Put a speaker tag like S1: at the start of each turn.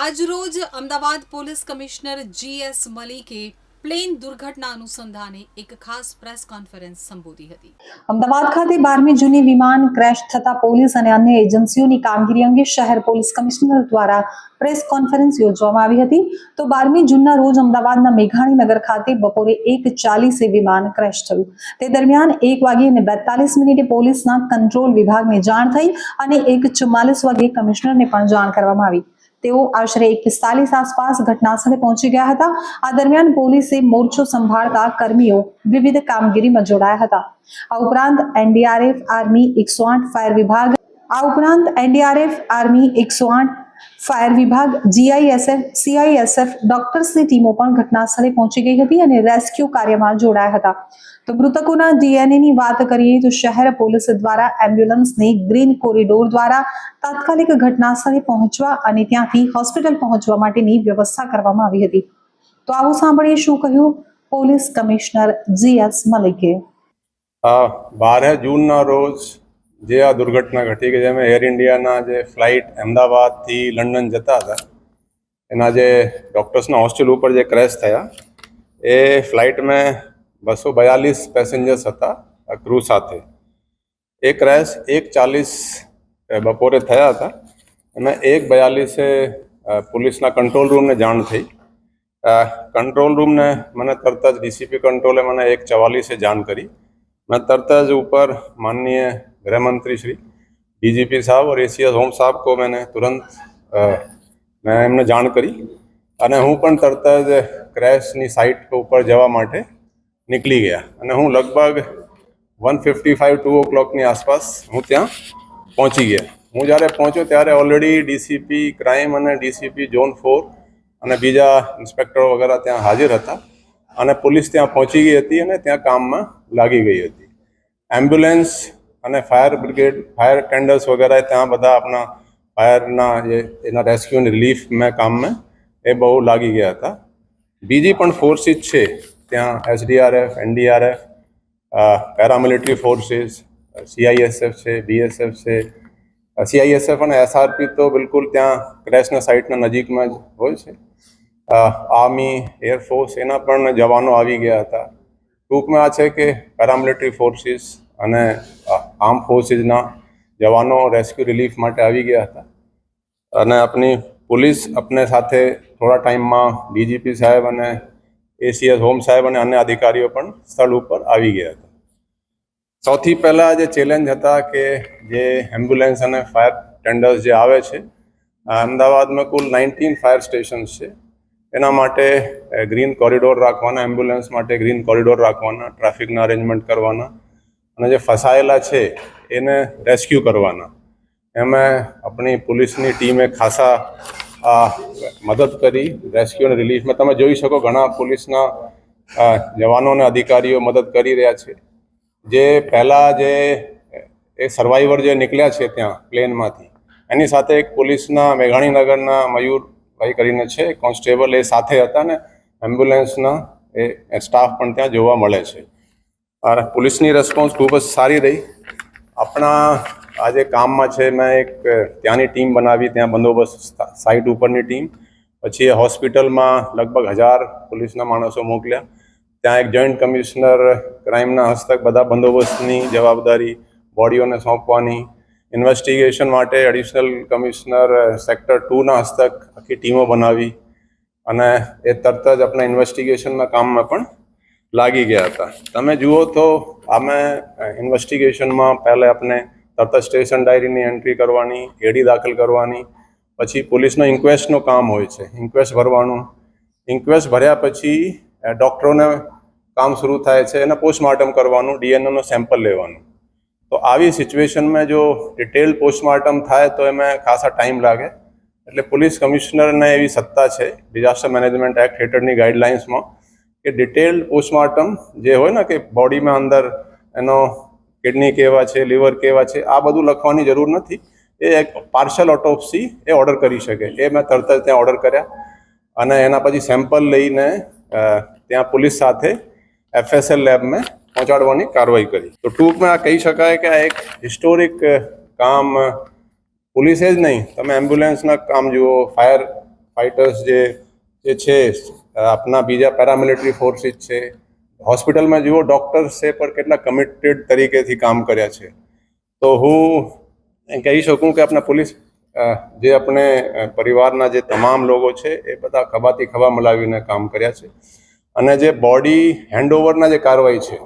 S1: આજરોજ Ahmedabad police commissioner GS મલિકે plane દુર્ઘટના અનુસંધાને એક ખાસ પ્રેસ કોન્ફરન્સ સંબોધી હતી.
S2: અમદાવાદ ખાતે બારમી જૂની વિમાન ક્રેશ થતા પોલીસ અને અન્ય એજન્સીઓની કામગીરી અંગે શહેર પોલીસ કમિશનર દ્વારા પ્રેસ કોન્ફરન્સ યોજવામાં આવી હતી. તો બારમી જૂનના રોજ અમદાવાદના મેઘાણીનગર ખાતે બપોરે એક ચાલીસે વિમાન ક્રેશ થયું. તે દરમિયાન એક વાગે અને બેતાલીસ મિનિટે પોલીસના કંટ્રોલ વિભાગને જાણ થઈ અને એક ચુમ્માલીસ વાગે કમિશનરને પણ જાણ કરવામાં આવી. તેઓ આશરે એકતાલીસ આસપાસ ઘટનાસ્થળે પહોંચી ગયા હતા. આ દરમિયાન પોલીસે મોરચો સંભાળતા કર્મીઓ વિવિધ કામગીરીમાં જોડાયા હતા. આ ઉપરાંત એનડીઆરએફ, આર્મી એકસો આઠ ફાયર વિભાગ, આ ઉપરાંત એનડીઆરએફ, આર્મી એકસો આઠ ફાયર વિભાગ, જીઆઈએસએફ, સીઆઈએસએફ, ડોક્ટર્સની ટીમો પણ ઘટના પહોંચી ગઈ હતી અને રેસ્ક્યુ કાર્યમાં જોડાયા હતા. તો મૃતકોના ડીએનએની વાત કરીએ તો શહેર પોલીસ દ્વારા એમ્બ્યુલન્સની ગ્રીન કોરિડોર દ્વારા તાત્કાલિક ઘટના સ્થળે પહોંચવા અને ત્યાંથી હોસ્પિટલ પહોંચવા માટેની વ્યવસ્થા કરવામાં આવી હતી. તો આવું સાંભળીએ શું કહ્યું પોલીસ કમિશનર જીએસ મલિકે.
S3: આ બાર જૂનના રોજ जे आ दुर्घटना घटी कि जैसे एर इंडिया ना जे फ़्लाइट अहमदाबाद थी लंडन जता था एना जे डॉक्टर्स ना हॉस्टेल पर जे क्रैश थे ए फ़्लाइट में बसो बयालीस पैसेंजर्स था क्रू साथ एक क्रैश एक चालीस बपोरे थया था एक बयालीस पुलिस ना कंट्रोल रूम ने जाण थी कंट्रोल रूम ने मैंने तरत डीसीपी कंट्रोले मैंने एक चवालीस जाण करी मैं तरत ऊपर माननीय गृह मंत्री श्री डीजीपी साहब और एसीएस होम साहब को मैंने तुरंत અ, મેં એમને જાણ કરી અને હું પણ તરત જ ક્રેશની સાઇટ ઉપર જવા માટે નીકળી ગયા અને હું લગભગ વન ફિફ્ટી ફાઇવ ટુ ઓ ક્લોકની આસપાસ હું ત્યાં પહોંચી ગયા હું જ્યારે પહોંચ્યો ત્યારે ઓલરેડી ડીસીપી ક્રાઇમ અને ડીસીપી ઝોન ફોર અને બીજા ઇન્સ્પેક્ટરો વગેરે ત્યાં હાજર હતા અને પોલીસ ત્યાં પહોંચી ગઈ હતી અને ત્યાં કામમાં લાગી ગઈ હતી એમ્બ્યુલન્સ અને ફાયર બ્રિગેડ, ફાયર ટેન્ડર્સ વગેરે ત્યાં બધા આપણા ફાયરના જે એના રેસ્ક્યુ રિલીફ મેં કામમાં એ બહુ લાગી ગયા હતા. બીજી પણ ફોર્સીસ છે, ત્યાં SDRF, NDRF paramilitary forces CISF છે બીએસએફ છે. સીઆઈએસએફ અને એસઆરપી તો બિલકુલ ત્યાં ક્રેશના સાઇટના નજીકમાં જ હોય છે. આર્મી એરફોર્સ એના પણ જવાનો આવી ગયા હતા. ટૂંકમાં આ છે કે પેરામિલિટરી ફોર્સીસ અને આર્મ ફોર્સીસના જવાનો રેસ્ક્યુ રિલીફ માટે આવી ગયા હતા. અને આપની પોલીસ આપને સાથે થોડા ટાઈમમાં ડીજીપી સાહેબ અને એસીએસ હોમ સાહેબ અને અન્ય અધિકારીઓ પણ સ્થળ ઉપર આવી ગયા હતા. સૌથી પહેલાં જે ચેલેન્જ હતા કે જે એમ્બ્યુલન્સ અને ફાયર ટેન્ડર્સ જે આવે છે અમદાવાદમાં કુલ નાઇન્ટીન ફાયર સ્ટેશન્સ છે. એના માટે ગ્રીન કોરિડોર રાખવાના, એમ્બ્યુલન્સ માટે ગ્રીન કોરિડોર રાખવાના, ટ્રાફિકના અરેન્જમેન્ટ કરવાના અને જે ફસાયેલા છે, એને રેસ્ક્યુ કરવાના. એમાં આપણી પોલીસની ટીમે ખાસા મદદ કરી રેસ્ક્યુ અને રિલીફમાં તમે જોઈ શકો ઘણા પોલીસના જવાનો અને અધિકારીઓ મદદ કરી રહ્યા છે. જે પહેલાં જે, એ સર્વાઈવર જે નીકળ્યા છે ત્યાં, પ્લેનમાંથી, એની સાથે એક પોલીસના, મેઘાણીનગરના મયુરભાઈ કરીને છે, કોન્સ્ટેબલ એ સાથે હતા ને, એમ્બ્યુલન્સના એ સ્ટાફ પણ ત્યાં જોવા મળે છે. પોલીસની રેસ્પોન્સ ખૂબ જ સારી રહી. આપણા આજે કામમાં છે, મેં એક ત્યાંની ટીમ બનાવી, ત્યાં બંદોબસ્ત સાઇટ ઉપરની ટીમ. પછી હોસ્પિટલમાં લગભગ હજાર પોલીસના માણસો મોકલ્યા. ત્યાં એક જોઈન્ટ કમિશનર ક્રાઇમના હસ્તક બધા બંદોબસ્તની જવાબદારી બોડીઓને સોંપવાની. ઇન્વેસ્ટિગેશન માટે એડિશનલ કમિશનર સેક્ટર ટુના હસ્તક આખી ટીમો બનાવી. અને એ તરત જ આપણા ઇન્વેસ્ટિગેશનના કામમાં પણ લાગી ગયા હતા. તમે જુઓ તો અમે ઇન્વેસ્ટિગેશનમાં પહેલે આપણે તરત સ્ટેશન ડાયરીની એન્ટ્રી કરવાની એડી દાખલ કરવાની, પછી પોલીસનો ઇન્ક્વેસ્ટનું કામ હોય છે. ઇન્ક્વેસ્ટ ભરવાનું. ઇન્ક્વેસ્ટ ભર્યા પછી ડૉક્ટરોને કામ શરૂ થાય છે એને પોસ્ટમોર્ટમ કરવાનું ડીએનએનો સેમ્પલ લેવાનું. તો આવી સિચ્યુએશનમાં જો ડિટેલ પોસ્ટમોર્ટમ થાય તો એમાં ખાસા ટાઈમ લાગે. એટલે પોલીસ કમિશનરને એવી સત્તા છે ડિઝાસ્ટર મેનેજમેન્ટ એક્ટ હેઠળની ગાઈડલાઇન્સમાં કે ડિટેલ્ડ પોસ્ટમોર્ટમ જે હોય ને કે બોડીમાં અંદર એનો કિડની કેવા છે, લીવર કેવા છે, આ બધું લખવાની જરૂર નથી. એ એક પાર્શલ ઓટોપ્સી એ ઓર્ડર કરી શકે. એ મેં તરત જ ત્યાં ઓર્ડર કર્યા. અને એના પછી સેમ્પલ લઈને ત્યાં પોલીસ સાથે એફએસએલ લેબમાં પહોંચાડવાની કાર્યવાહી કરી. તો ટૂંકમાં આ કહી શકાય કે આ એક હિસ્ટોરિક કામ પોલીસે જ નહીં. તમે એમ્બ્યુલન્સના કામ જુઓ ફાયર ફાઇટર્સ જે જે છે, આપના બીજા પેરામિલિટરી ફોર્સિસ છે. હોસ્પિટલમાં જુઓ, ડૉક્ટર્સે પણ કેટલા કમિટેડ તરીકેથી કામ કર્યા છે. તો હું કહી શકું કે આપણા પોલીસ જે આપણે પરિવારના જે તમામ લોકો છે, એ બધા ખભાથી ખભા મલાવીને કામ કર્યા છે. અને જે બોડી હેન્ડઓવરના જે કાર્યવાહી છે